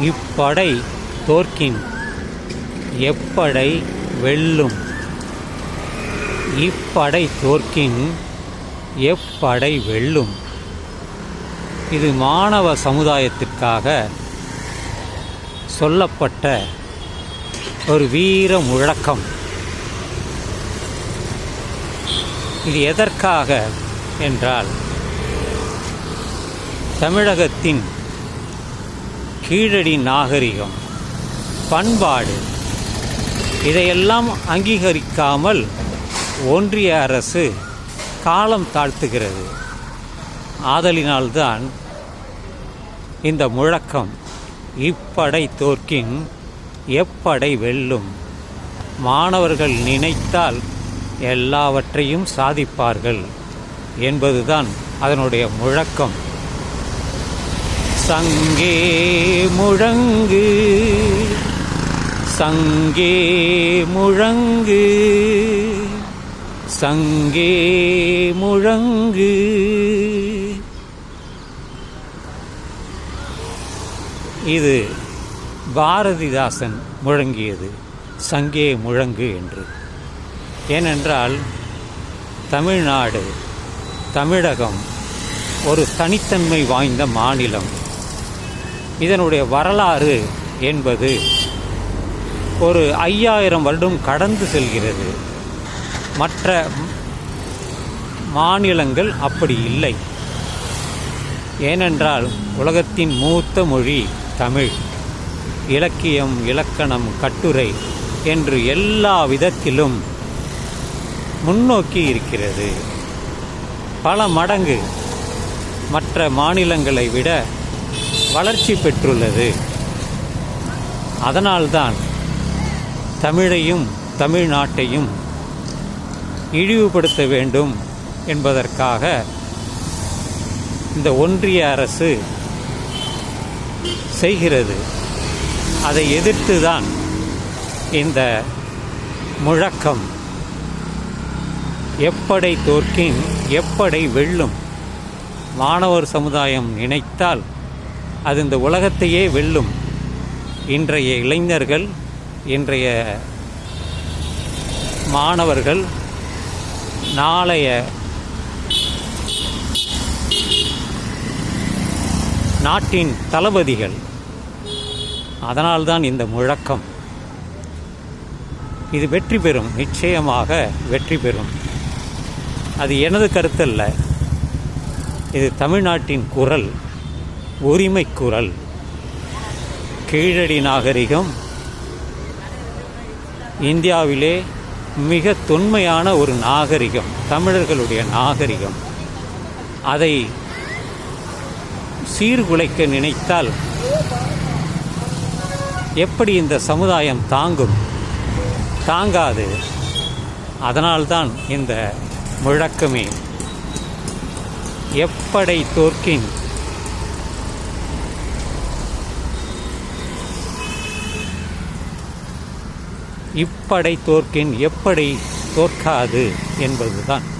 இப்படை தோற்கின். எப்படை வெல்லும். இப்படை தோற்கின். எப்படை வெல்லும். இது மாணவ சமுதாயத்திற்காக சொல்லப்பட்ட ஒரு வீர முழக்கம். இது எதற்காக? என்றால் தமிழகத்தின் கீழடி நாகரிகம் பண்பாடு இதையெல்லாம் அங்கீகரிக்காமல் ஒன்றிய அரசு காலம் தாழ்த்துகிறது. ஆதலினால்தான் இந்த முழக்கம் இப்படை தோற்கின் எப்படை வெல்லும். மாணவர்கள் நினைத்தால் எல்லாவற்றையும் சாதிப்பார்கள் என்பதுதான் அதனுடைய முழக்கம். சங்கே முழங்கு சங்கே முழங்கு சங்கே முழங்கு. இது பாரதிதாசன் முழங்கியது சங்கே முழங்கு என்று. ஏனென்றால் தமிழ்நாடு தமிழகம் ஒரு தனித்தன்மை வாய்ந்த மாநிலம். இதனுடைய வரலாறு என்பது ஒரு ஐயாயிரம் வருடம் கடந்து செல்கிறது. மற்ற மாநிலங்கள் அப்படி இல்லை. ஏனென்றால் உலகத்தின் மூத்த மொழி தமிழ். இலக்கியம் இலக்கணம் கட்டுரை என்று எல்லா விதத்திலும் முன்னோக்கி இருக்கிறது. பல மடங்கு மற்ற மாநிலங்களை விட வளர்ச்சி பெற்றுள்ளது. அதனால்தான் தமிழையும் தமிழ்நாட்டையும் இழிவுபடுத்த வேண்டும் என்பதற்காக இந்த ஒன்றிய அரசு செய்கிறது. அதை எதிர்த்து தான் இந்த முழக்கம். எப்படை தோற்கின் எப்படை வெல்லும் மாணவர் சமுதாயம் நினைத்தால் அது இந்த உலகத்தையே வெல்லும். இன்றைய இளைஞர்கள் இன்றைய மாணவர்கள் நாளைய நாட்டின் தளபதிகள். அதனால்தான் இந்த முழக்கம். இது வெற்றி பெறும் நிச்சயமாக வெற்றி பெறும். அது எனது கருத்தல்ல. இது தமிழ்நாட்டின் குரல். உரிமை குரல் கீழடி நாகரிகம். இந்தியாவிலே மிக தொன்மையான ஒரு நாகரிகம் தமிழர்களுடைய நாகரிகம். அதை சீர்குலைக்க நினைத்தால் எப்படி இந்த சமுதாயம் தாங்கும்? தாங்காது. அதனால்தான் இந்த முழக்கமே. எப்படை தோற்கின் இப்படை தோற்கின் எப்படி தோற்காது என்பதுதான்.